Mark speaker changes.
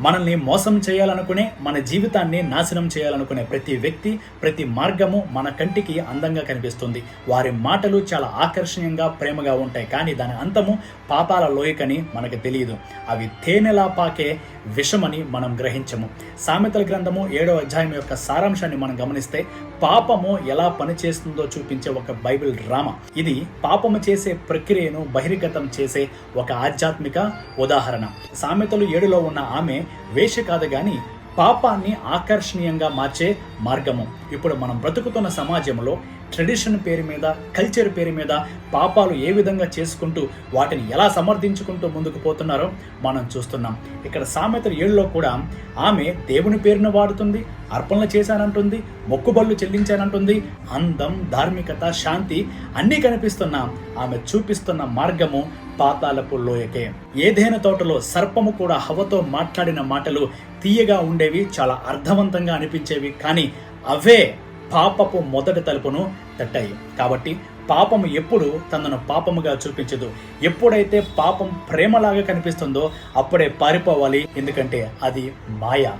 Speaker 1: మనల్ని మోసం చేయాలనుకునే మన జీవితాన్ని నాశనం చేయాలనుకునే ప్రతి వ్యక్తి ప్రతి మార్గము మన కంటికి అందంగా కనిపిస్తుంది. వారి మాటలు చాలా ఆకర్షణీయంగా ప్రేమగా ఉంటాయి. కానీ దాని అంతము పాపాల లోయకని మనకు తెలియదు. అవి తేనెలా పాకే విషమని మనం గ్రహించము. సామెతల గ్రంథము ఏడో అధ్యాయం యొక్క సారాంశాన్ని మనం గమనిస్తే పాపము ఎలా పనిచేస్తుందో చూపించే ఒక బైబిల్ డ్రామ ఇది పాపము చేసే ప్రక్రియను బహిర్గతం చేసే ఒక ఆధ్యాత్మిక ఉదాహరణ. సామెతలు ఏడులో ఉన్న ఆమె వేష కాదు కానీ పాపాన్ని ఆకర్షణీయంగా మార్చే మార్గము. ఇప్పుడు మనం బ్రతుకుతున్న సమాజంలో ట్రెడిషన్ పేరు మీద కల్చర్ పేరు మీద పాపాలు ఏ విధంగా చేసుకుంటూ వాటిని ఎలా సమర్థించుకుంటూ ముందుకు పోతున్నారో మనం చూస్తున్నాం. ఇక్కడ సామెతలు ఏళ్ళలో కూడా ఆమె దేవుని పేరును వాడుతుంది అర్పణలు చేశానంటుంది మొక్కుబళ్ళు చెల్లించానంటుంది అందం ధార్మికత శాంతి అన్నీ కనిపిస్తున్నా. ఆమె చూపిస్తున్న మార్గము పాతాలపు లోయకే. ఏదైనా తోటలో సర్పము కూడా హవతో మాట్లాడిన మాటలు తీయగా ఉండేవి చాలా అర్థవంతంగా అనిపించేవి కానీ అవే పాపపు మొదటి తలుపును తట్టాయి. కాబట్టి పాపము ఎప్పుడు తనను పాపముగా చూపించదు. ఎప్పుడైతే పాపం ప్రేమలాగా కనిపిస్తుందో అప్పుడే పారిపోవాలి. ఎందుకంటే అది మాయ.